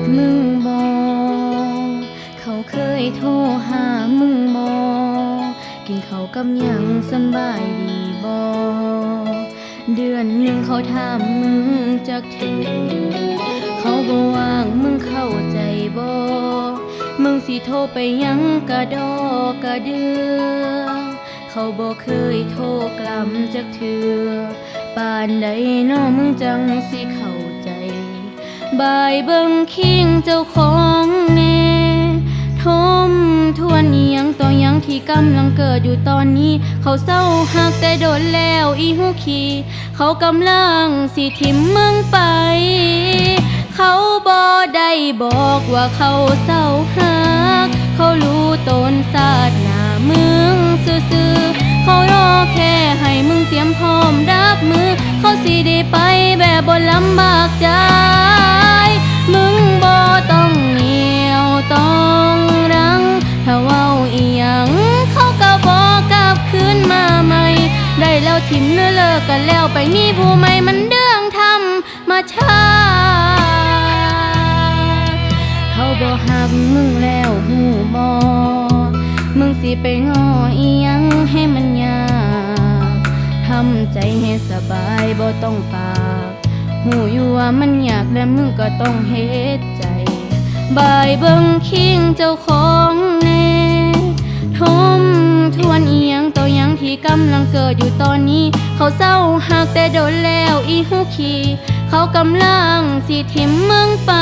ดฮอดมึงบอเขาเคยโทรหามึงบอกินเขากับยังสบายดีบอเดือนหนึ่งเขาถามมึงจักเถือเขาบ่ว่างมึงเข้าใจบอมึงสิโทรไปยังกะดอกะเดือ เขาบ่เคยโทรกลัมจักเถือป่านใดน้อมึงจังสิเขา บายเบิ่งคิงเจ้าของแน่ทมทวนอียังต่อยังที่กำลังเกิดอยู่ตอนนี้ เขาเศร้าหักแต่โดนแล้วอีหูขีเขากำลังสิทิมมึงไป เขาบ่ได้บอกว่าเขาเศร้าหัก เขารู้ตนศาสตร์หน้ามึงซื่อๆเขารอแค่ให้มึงเตรียมพร้อมรับมือ เขาสิได้ไปแบบบ่ลำบากใจ กกันแล้วไปมีผู้ใหม่มันเรื่องทำมาชาเขาบ่หักมึงแล้วหูบอมึงสิไปงออียังให้มันยากทำใจให้สบายบ่ต้องปากหูอยู่ว่ามันยากและมึงก็ต้องเฮ็ดใจบายเบิ่งคิงเจ้าของแน่ทม กำลังเกิดอยู่ตอนนี้ เขาเศร้าหักแต่โดนแล้วอีหูขีเขากำลังสิทิมมึงไป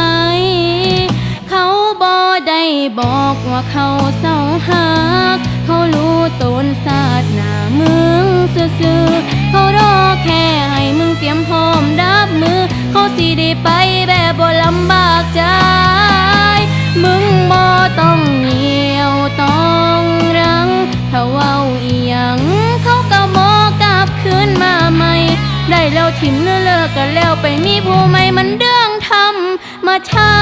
เขาบ่ได้บอกว่าเขาเศร้าหักเขารู้ตนศาสหน้ามึงซื่อๆเขารอแค่ให้มึงเตรียมพร้อมรับมือ เขาสิได้ไปแบบบ่ลำบากใจ แล้วทิมเนื้อเลิกกันแล้วไปมีผู้ใหม่มันเรื่องทำมาชา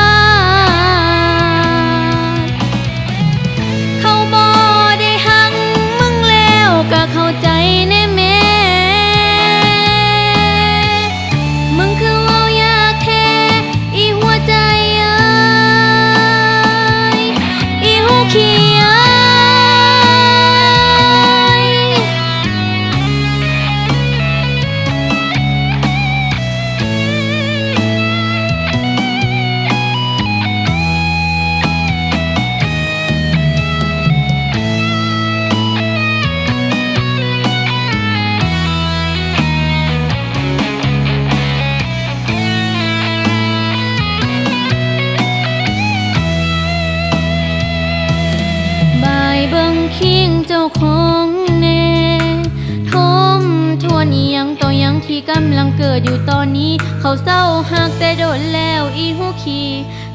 บายเบิ่งคิงเจ้าของแน่ทมทวนียังต่อยังที่กำลังเกิดอยู่ตอนนี้ เขาเศร้าหักแต่โดนแล้วอีหูขี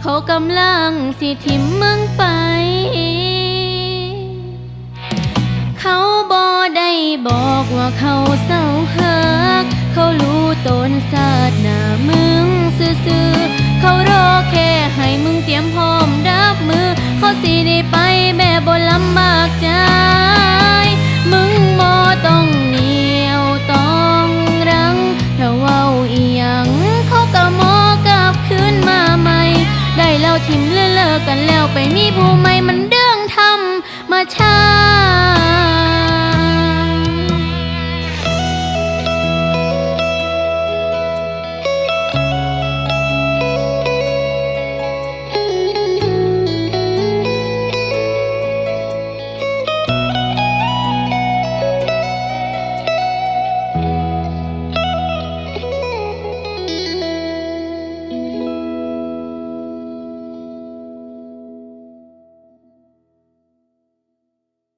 เขากำลังสิทิมมึงไป เขาบ่ได้บอกว่าเขาเศร้าหัก เขารู้ตนศาสตร์หน้ามึงซื่อ ทิมเลิกกันแล้วไปมีผู้ใหม่มันเรื่องทำมาช้า